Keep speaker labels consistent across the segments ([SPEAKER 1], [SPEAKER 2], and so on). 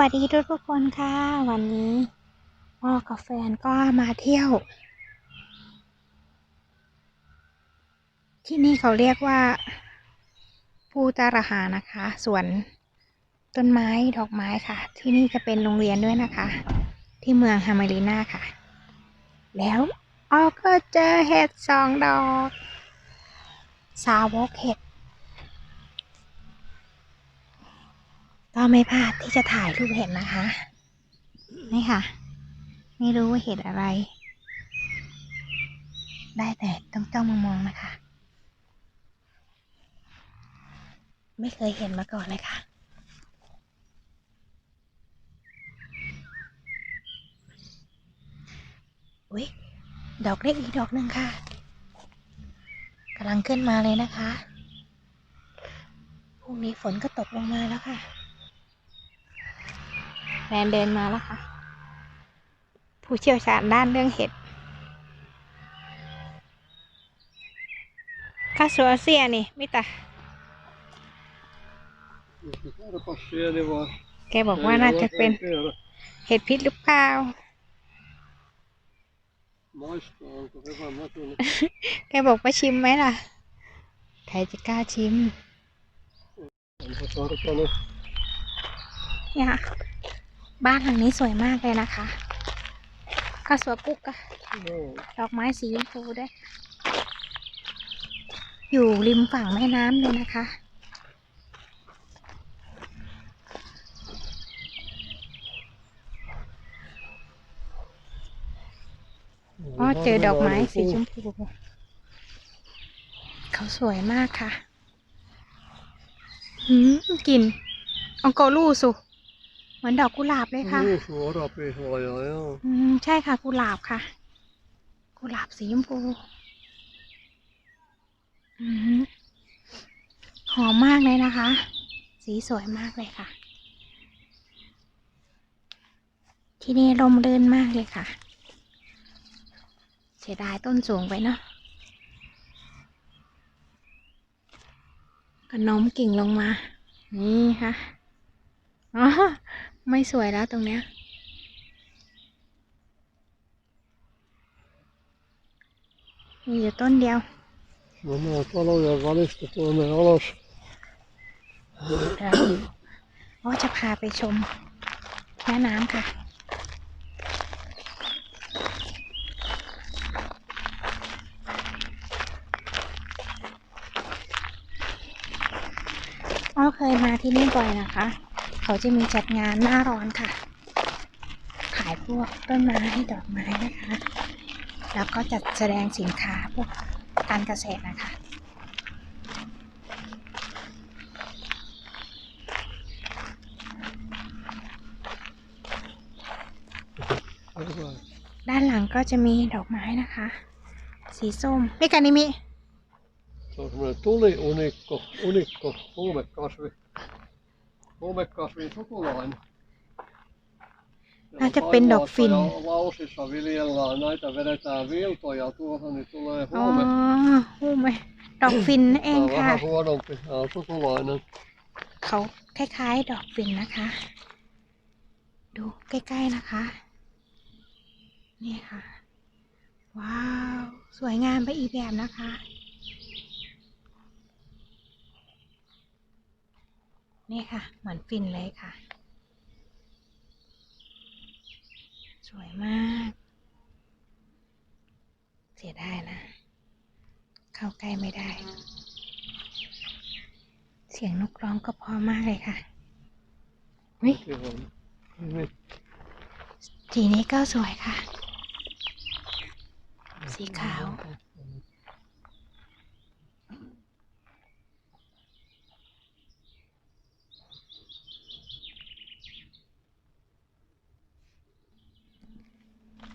[SPEAKER 1] สวัสดีทุกทุกคนค่ะ วันนี้พ่อกับแฟนก็มาเที่ยว ที่นี่เขาเรียกว่าภูตาระหานะคะสวนต้นไม้ดอกไม้ค่ะ ที่นี่จะเป็นโรงเรียนด้วยนะคะ ที่เมืองฮามารีนาค่ะ แล้วออก็เจอเห็ดสองดอก สาวกเห็ด ก็ไม่พลาดที่จะถ่ายรูปเห็ดนะคะ นี่ค่ะ ไม่รู้ว่าเห็ดอะไร ได้แต่ต้องจ้องมามองๆนะคะ ไม่เคยเห็นมาก่อนเลยค่ะอุ๊ยดอกเล็กอีกดอกหนึ่งค่ะกำลังขึ้นมาเลยนะคะ พรุ่งนี้ฝนก็ตกลงมาแล้วค่ะ แฟนเดินมาแล้วค่ะ ผู้เชี่ยวชาญด้านเรื่องเห็ดข้าสัวเสียนี่มิตาแกบอกว่าน่าจะเป็นเห็ดพิษหรือเปล่า แกบอกว่าชิมไหมล่ะ ใครจะกล้าชิม เนี่ย บ้านหลังนี้สวยมากเลยนะคะข้าสัวกุ๊กอะดอกไม้สีชมพูด้วยอยู่ริมฝั่งแม่น้ำเลยนะคะ อ๋อเจอดอกไม้สีชมพู เขาสวยมากค่ะหืมกลิ่นองโกลูสุ เหมือนดอกกุหลาบเลยค่ะ
[SPEAKER 2] Joo, suora pihlaja, joo.
[SPEAKER 1] อืมใช่ค่ะ กุหลาบค่ะ กุหลาบสีชมพูอืมหอมมากเลยนะคะ สีสวยมากเลยค่ะ ที่นี่ลมรื่นมากเลยค่ะ เสียดายต้นสูงไปเนาะก็โน้มกิ่งลงมา นี่ค่ะ อ๋อ ไม่สวยแล้วตรงเนี้ย มีอยู่ต้นเดียว
[SPEAKER 2] Nämä palojen välistä tuonne alas.
[SPEAKER 1] เดี๋ยวเราจะพาไปชมแม่น้ำค่ะ อ้อเคยมาที่นี่บ่อยนะคะ เขาจะมีจัดงานหน้าร้อนค่ะ ขายพวกต้นไม้ดอกไม้นะคะ แล้วก็จัดแสดงสินค้าพวกการเกษตรนะคะด้านหลังก็จะมีดอกไม้นะคะ สีส้มไม่กันนิมิ
[SPEAKER 2] Se on semmoinen tuliunikko, unikko, huumekasvi. Huumekasvin sukulainen. Ja
[SPEAKER 1] น่าจะเป็นดอกฟิน
[SPEAKER 2] ja Lausissa viljellään, näitä vedetään viltoja tuohon, niin tulee
[SPEAKER 1] อ๋อ
[SPEAKER 2] huume.
[SPEAKER 1] หูไหมดอกฟินนั่นเอง
[SPEAKER 2] Tämä on
[SPEAKER 1] ค่ะ
[SPEAKER 2] vähän huonompi, tämä on sukulainen.
[SPEAKER 1] เขาคล้ายๆ ดอกฟินนะคะ ดูใกล้ๆนะคะ นี่ค่ะ ว้าว สวยงามไปอีกแบบนะคะ นี่ค่ะ เหมือนฟินเลยค่ะ สวยมาก เสียดายนะ เข้าใกล้ไม่ได้ เสียงนกร้องก็เพอมากเลยค่ะวิ
[SPEAKER 2] Ihan. Niin.
[SPEAKER 1] สีนี้ก็สวยค่ะ สีขาว แ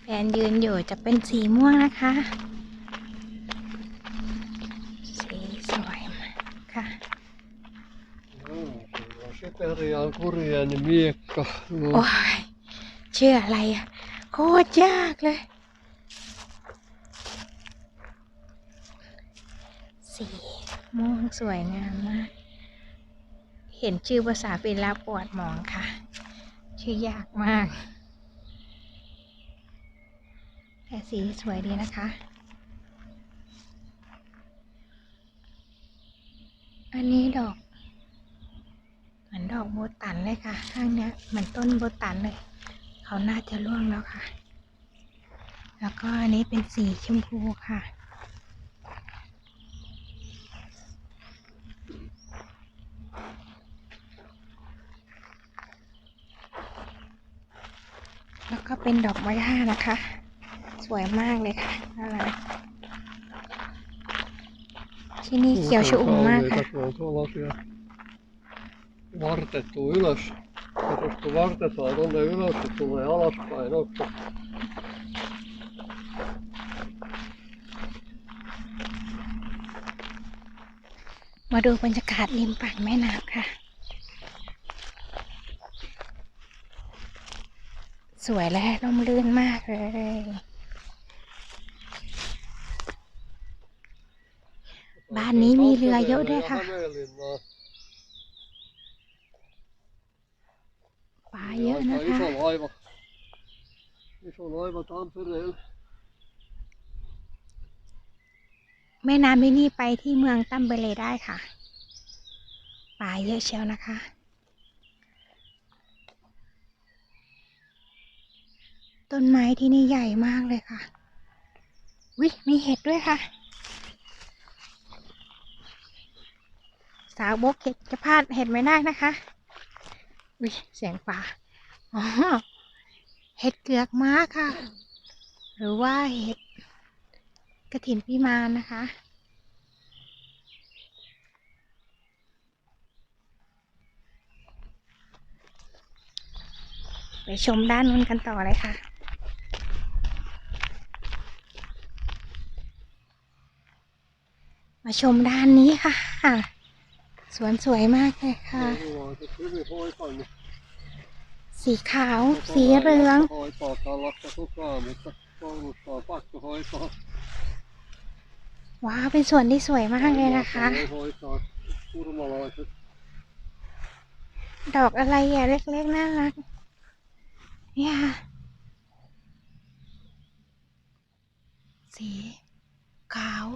[SPEAKER 1] ฟ นยืนอยู่จะเป็นสีม่วงนะคะ สีสวยมากค่ะ
[SPEAKER 2] Joo, siinä on Siperian kurjeni miekka.
[SPEAKER 1] โอ้ยเชื่ออะไรอะ โคตรยากเลย สีม่วงสวยงามมาก เห็นชื่อภาษาฟินแล้วปวดหมองค่ะ ชื่อยากมาก แต่สีสวยดีนะคะ อันนี้ดอก เหมือนดอกโบตันเลยค่ะข้างเนี้ยเหมือนต้นโบตันเลย เขาน่าจะร่วงแล้วค่ะ แล้วก็อันนี้เป็นสีชมพูค่ะแล้วก็เป็นดอกไม้ย่านะคะ สวยมากเลยค่ะน่ารักที่นี่เขียวชอุ่มมากค่ะ
[SPEAKER 2] Kauniita, kun on tuollaisia vartettu ylös. Ja kun vartetaan tonne ylös, se tulee alaspäin. Onko
[SPEAKER 1] มาดูบรรยากาศริมฝั่งแม่น้ำค่ะ สวยและร่มรื่นมากเลย บ้านนี้มีเรือเยอะด้วยค่ะ ปลาเยอะนะคะแม่น้ำที่นี่ไปที่เมืองตั้มเบเลได้ค่ะ ปลาเยอะเชียวนะคะต้นไม้ที่นี่ใหญ่มากเลยค่ะ วิมีเห็ดด้วยค่ะ สาวบกเห็ดจะพลาดเห็ดไม่ได้นะคะวิเสียงปลาอ๋อเห็ดเกือกม้าค่ะ หรือว่าเห็ดกระถินพิมานนะคะ ไปชมด้านนู้นกันต่อเลยค่ะมาชมด้านนี้ค่ะ สวนสวยมากเลยค่ะ สีขาว สีเหลือง ว้าวเป็นสวนที่สวยมากเลยนะคะ ดอกอะไรอะ เล็กๆน่ารัก เนี่ยสีขาว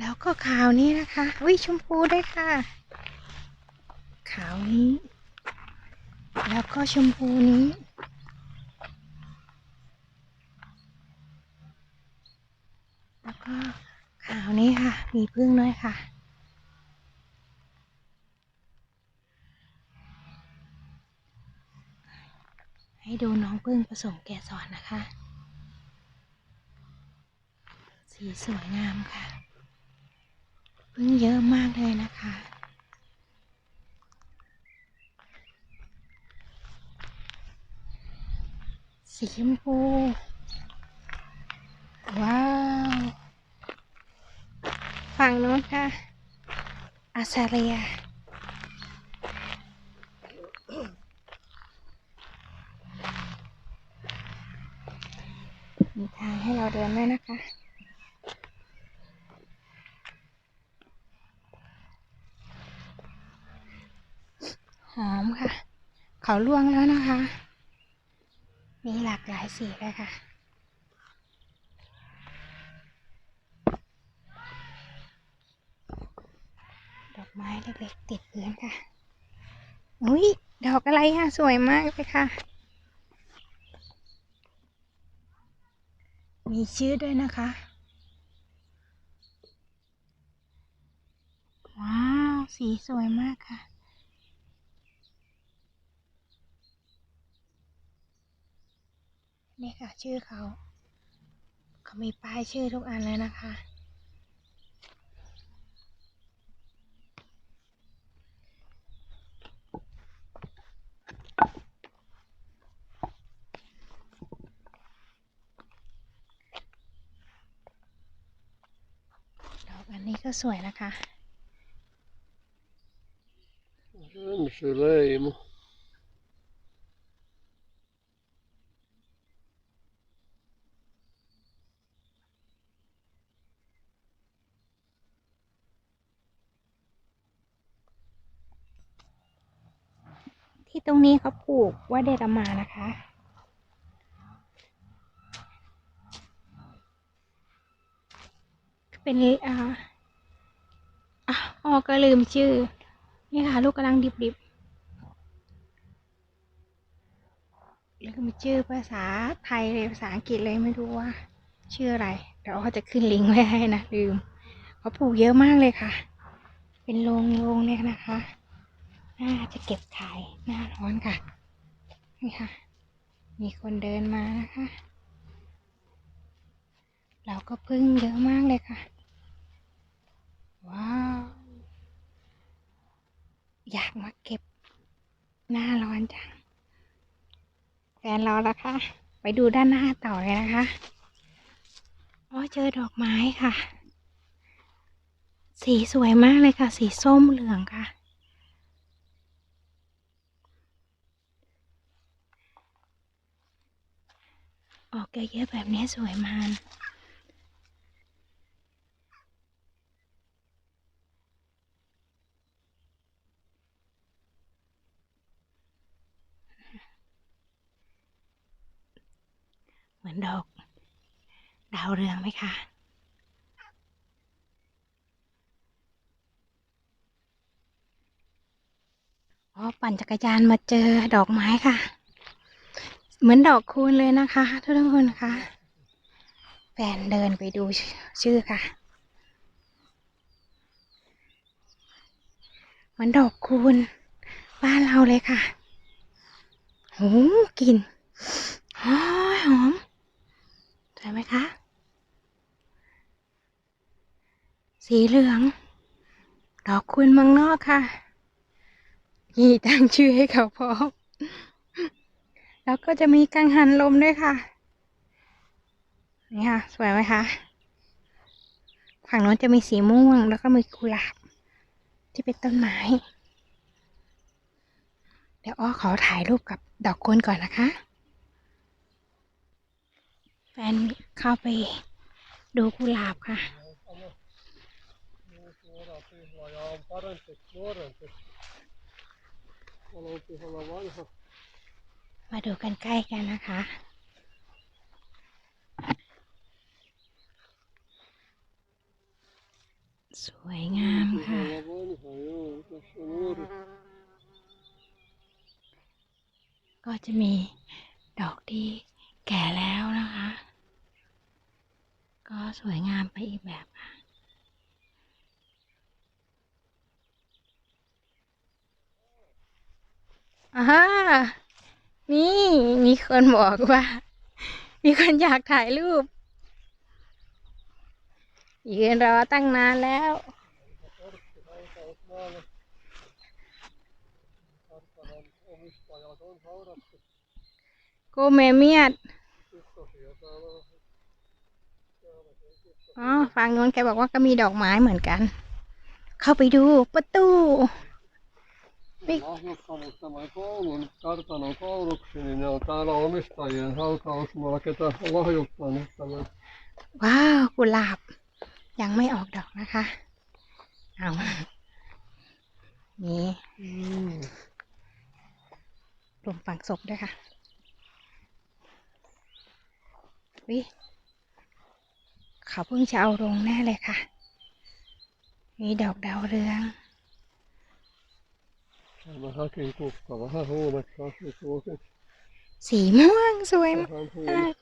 [SPEAKER 1] แล้วก็ขาวนี้นะคะอุ้ยชมพูด้วยค่ะ ขาวนี้ แล้วก็ชมพูนี้แล้วก็ขาวนี้ค่ะ มีพึ่งด้วยค่ะให้ดูน้องพึ่งผสมแกสอนนะคะ สีสวยงามค่ะ พึ่งเยอะมากเลยนะคะสีชมพูว้าว ฝั่งนู้นค่ะ อาซาเรียมีทางให้เราเดินด้วยนะคะ อมค่ะ เขาล่วงแล้วนะคะ มีหลากหลายสีเลยค่ะ ดอกไม้เล็กๆติดพื้นค่ะ อุ้ยดอกอะไรอะ สวยมากเลยค่ะ มีชื่อด้วยนะคะว้าว สีสวยมากค่ะ นี่ค่ะ ชื่อเขาเขามีป้ายชื่อทุกอันเลยนะคะ ดอกอันนี้ก็สวยนะคะ
[SPEAKER 2] Rönsyleimu.
[SPEAKER 1] ที่ตรงนี้เขาปลูกว่าเดรมานะคะ เป็นอ่าอ๋อก็ลืมชื่อ นี่ค่ะ ลูกกำลังดิบดิบๆลืมชื่อภาษาไทยเลยภาษาอังกฤษเลยไม่รู้ว่า ชื่ออะไรเดี๋ยวเขาจะขึ้นลิงก์ไว้ให้นะลืมเขาปลูกเยอะมากเลยค่ะ เป็นโรงโรงเนี่ยนะคะ น่าจะเก็บขายหน้าร้อนค่ะ นี่ค่ะ มีคนเดินมานะคะ เราก็พึ่งเยอะมากเลยค่ะ ว้าว อยากมาเก็บหน้าร้อนจัง แฟนเราแล้วค่ะ ไปดูด้านหน้าต่อเลยนะคะอ๋อเจอดอกไม้ค่ะ สีสวยมากเลยค่ะ สีส้มเหลืองค่ะ ออกเยอะๆแบบนี้สวยมากเหมือนดอก ดาวเรืองไหมคะอ๋อปั่นจักรยานมาเจอดอกไม้ค่ะ เหมือนดอกคูณเลยนะคะ ทุกคนคะแฟนเดินไปดูชื่อค่ะ เหมือนดอกคูณบ้านเราเลยค่ะโหกลิ่นหอมหอมสวยไหมคะ สีเหลือง ดอกคูณมังนอกค่ะ นี่ตั้งชื่อให้เขาพร้อม แล้วก็จะมีกังหันลมด้วยค่ะ นี่ค่ะ สวยไหมคะฝั่งโน้นจะมีสีม่วง แล้วก็มีกุหลาบ ที่เป็นต้นไม้ เดี๋ยวอ้อขอถ่ายรูปกับดอกกุลก่อนนะคะ แฟนเข้าไปดูกุหลาบค่ะ
[SPEAKER 2] Suora pihla ja on
[SPEAKER 1] มาดูกันใกล้กันนะคะ สวยงามค่ะ ก็จะมีดอกที่แก่แล้วนะคะ ก็สวยงามไปอีกแบบค่ะอ่า นี่มีคนบอกว่า มีคนอยากถ่ายรูป ยืนรอตั้งนานแล้วโกเมเมียดอ๋อฝั่งนู้นแกบอกว่าก็มีดอกไม้เหมือนกัน เข้าไปดูประตู Mik?
[SPEAKER 2] koulun kartanon kouluksi, niin ne on täällä omistajien hautausmaa, ketä lahjoittanut tämän.
[SPEAKER 1] ว้าว กุหลาบ ยังไม่ออกดอกนะคะ เอานี่
[SPEAKER 2] Mm.
[SPEAKER 1] รวมฝังศพด้วยค่ะวิเขาเพิ่งจะเอาลงแน่เลยค่ะ มีดอกดาวเรือง
[SPEAKER 2] Mä hakin kukka, vähän huumeksi asui
[SPEAKER 1] สีม่วงสวยมาก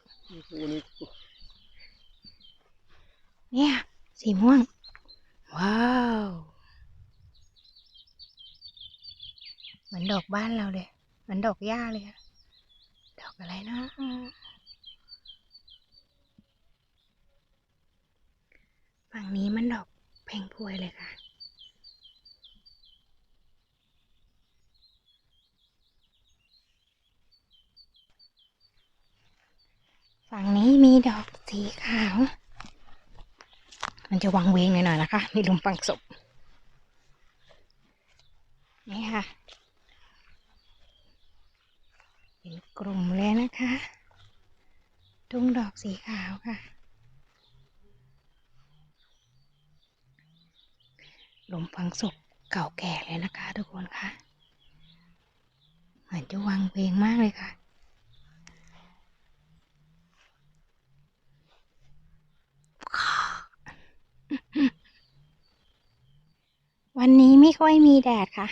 [SPEAKER 1] เนี่ย สีม่วง ว้าว เหมือนดอกบ้านเราเลย เหมือนดอกหญ้าเลยอะดอกอะไรนะฝั่งนี้มันดอกแพงพวยเลยค่ะ ฝั่งนี้มีดอกสีขาว มันจะวังเวงหน่อยๆนะคะมีลุมฝังศพ นี่ค่ะเป็นกลุ่มเลยนะคะทุ่งดอกสีขาวค่ะลุมฝังศพเก่าแก่เลยนะคะทุกคนค่ะ เหมือนจะวังเวงมากเลยค่ะ วันนี้ไม่ค่อยมีแดดค่ะ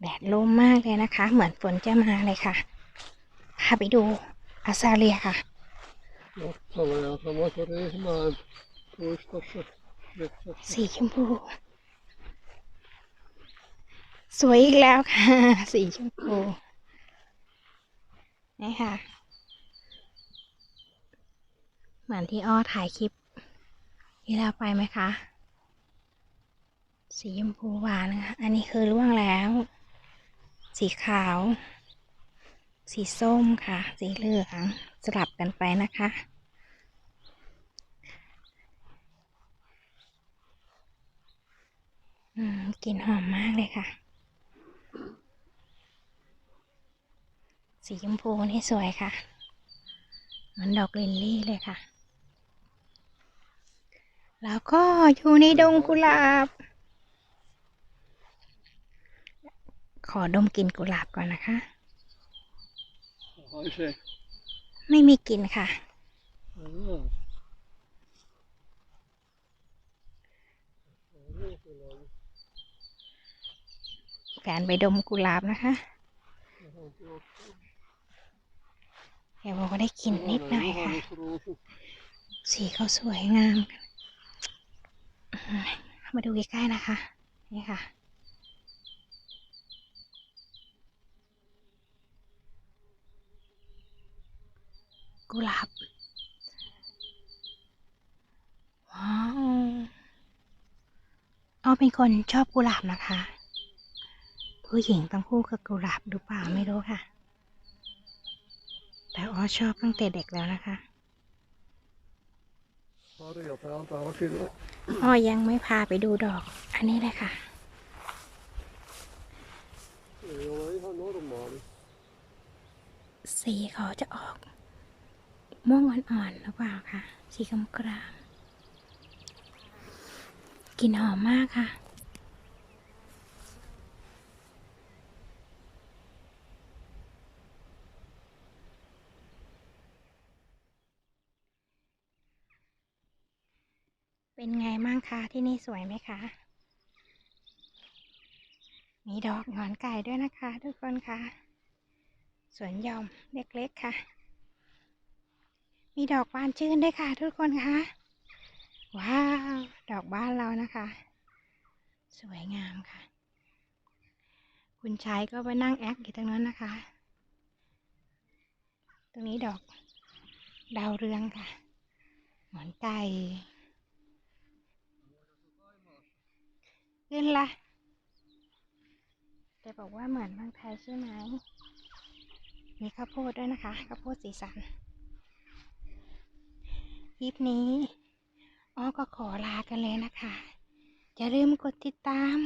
[SPEAKER 1] แดดลมมากเลยนะคะ เหมือนฝนจะมาเลยค่ะ พาไปดูอาซาเลียค่ะ สีชมพู สวยอีกแล้วค่ะ สีชมพูนี่ค่ะ เหมือนที่อ้อถ่ายคลิปที่เราไปไหมคะ สีชมพูหวานนะคะ อันนี้คือร่วงแล้ว สีขาว สีส้มค่ะ สีเหลืองสลับกันไปนะคะ อืมกลิ่นหอมมากเลยค่ะ สีชมพูนี่สวยค่ะ เหมือนดอกลิลลี่เลยค่ะ แล้วก็อยู่ในดงกุหลาบ ขอดมกลิ่นกุหลาบก่อนนะคะ
[SPEAKER 2] Haisee.
[SPEAKER 1] ไม่มีกลิ่นค่ะ
[SPEAKER 2] Jaa.
[SPEAKER 1] แฟนไปดมกุหลาบนะคะเดี๋ยวบอกว่าได้กลิ่นนิดหน่อยค่ะ
[SPEAKER 2] Juhannusruusu.
[SPEAKER 1] สีเขาสวยงามอืมมาดูใกล้ๆนะคะ นี่ค่ะ กุหลาบ ว้าวอ้อเป็นคนชอบกุหลาบนะคะ ผู้หญิงต้องคู่กับกุหลาบหรือเปล่าไม่รู้ค่ะ แต่อ้อชอบตั้งแต่เด็กแล้วนะคะอ้อยังไม่พาไปดูดอก อันนี้เลยค่ะสีเขาจะออก ม่วงอ่อนๆหรือเปล่าคะสีกำกรามกลิ่นหอมมากค่ะ เป็นไงมั่งคะที่นี่สวยไหมคะ มีดอกหงอนไก่ด้วยนะคะทุกคนค่ะสวนยอมเล็กๆค่ะ มีดอกบานชื่นด้วยค่ะ ทุกคนคะว้าว ดอกบ้านเรานะคะ สวยงามค่ะ คุณชายก็ไปนั่งแอคอยู่ตรงนั้นนะคะ ตรงนี้ดอกดาวเรืองค่ะหงอนไก่ขึ้นละจะบอกว่าเหมือนบางไทยใช่ไหม มีข้าวโพดด้วยนะคะ ข้าวโพดสีสัน ลิปนี้อ้อก็ขอลากันเลยนะคะ อย่าลืมกดติดตาม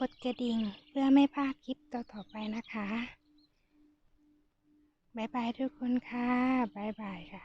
[SPEAKER 1] กดกระดิ่งเพื่อไม่พลาดคลิปต่อๆไปนะคะบายบายทุกคนค่ะบายบายค่ะ